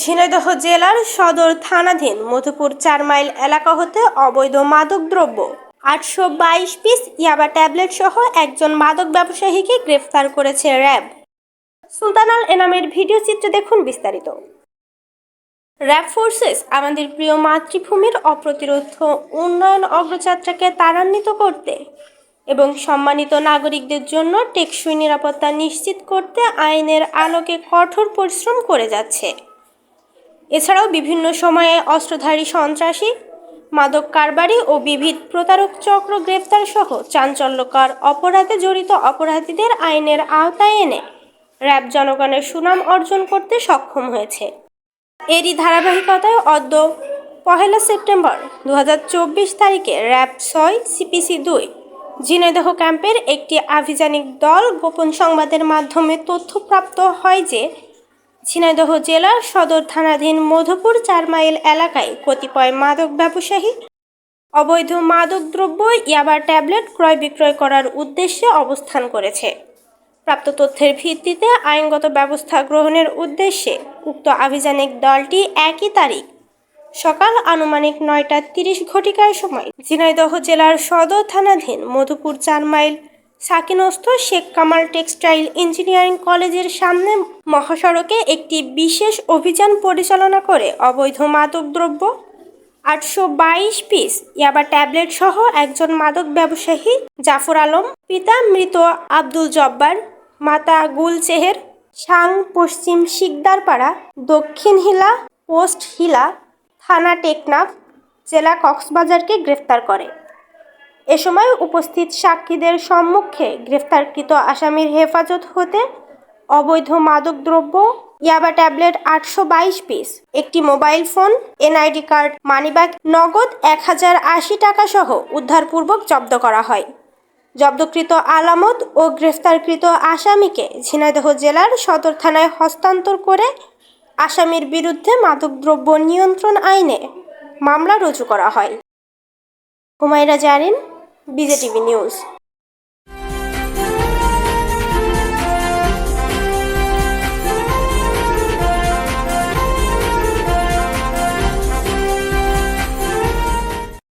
ঝিনাইদহ জেলার সদর থানাধীন মধুপুর চার মাইল এলাকা হতে অবৈধ মাদকদ্রব্য আটশো বাইশ পিস ইয়াবা ট্যাবলেট সহ একজন মাদক ব্যবসায়ীকে গ্রেফতার করেছে র্যাব। সুলতানাল এনামের ভিডিও চিত্রে দেখুন বিস্তারিত। র্যাব ফোর্সেস আমাদের প্রিয় মাতৃভূমির অপ্রতিরোধ উন্নয়ন অগ্রযাত্রাকে ত্বরান্বিত করতে এবং সম্মানিত নাগরিকদের জন্য টেকসই নিরাপত্তা নিশ্চিত করতে আইনের আলোকে কঠোর পরিশ্রম করে যাচ্ছে। এছাড়াও বিভিন্ন সময়ে অস্ত্রধারী সন্ত্রাসী, মাদক কারবারি ও বিবিধ প্রতারক চক্র গ্রেপ্তার সহ চাঞ্চল্যকর অপরাধে জড়িত অপরাধীদের আইনের আওতায় এনে র্যাব জনগণের সুনাম অর্জন করতে সক্ষম হয়েছে। এরই ধারাবাহিকতায় অদ্য পহেলা সেপ্টেম্বর দু হাজার চব্বিশ তারিখে র্যাব ছয় সিপিসি দুই ঝিনাইদহ ক্যাম্পের একটি আভিযানিক দল গোপন সংবাদের মাধ্যমে তথ্য প্রাপ্ত হয় যে ঝিনাইদহ জেলার সদর থানাধীন মধুপুর চার মাইল এলাকায় কতিপয় মাদক ব্যবসায়ী অবৈধ মাদকদ্রব্য ইয়াবা ট্যাবলেট ক্রয় বিক্রয় করার উদ্দেশ্যে অবস্থান করেছে। প্রাপ্ত তথ্যের ভিত্তিতে আইনগত ব্যবস্থা গ্রহণের উদ্দেশ্যে উক্ত আভিযানিক দলটি একই তারিখ সকাল আনুমানিক নয়টা তিরিশ ঘটিকার সময় ঝিনাইদহ জেলার সদর থানাধীন মধুপুর চার মাইল সাকিনস্থ শেখ কামাল টেক্সটাইল ইঞ্জিনিয়ারিং কলেজের সামনে মহাসড়কে একটি বিশেষ অভিযান পরিচালনা করে অবৈধ মাদকদ্রব্য। আটশো বাইশ পিস ইয়াবা ট্যাবলেট সহ একজন মাদক ব্যবসায়ী, জাফর আলম, পিতা মৃত আব্দুল জব্বার, মাতা গুল চেহের সাং পশ্চিম শিকদারপাড়া, দক্ষিণ হিলা, পোস্ট হিলা, থানা টেকনাফ, জেলা কক্সবাজারকে গ্রেফতার করে। এ সময় উপস্থিত সাক্ষীদের সম্মুখে গ্রেফতারকৃত আসামির হেফাজত হতে অবৈধ মাদকদ্রব্য, ইয়াবা ট্যাবলেট আটশো বাইশ পিস, একটি mobile phone, NID card, money bag নগদ এক হাজার আশি টাকা সহ উদ্ধারপূর্বক জব্দ করা হয়। জব্দকৃত আলামত ও গ্রেফতারকৃত আসামিকে ঝিনাইদহ জেলার সদর থানায় হস্তান্তর করে আসামির বিরুদ্ধে মাদকদ্রব্য নিয়ন্ত্রণ আইনে মামলা রুজু করা হয়। Humaira Zarin BJTV news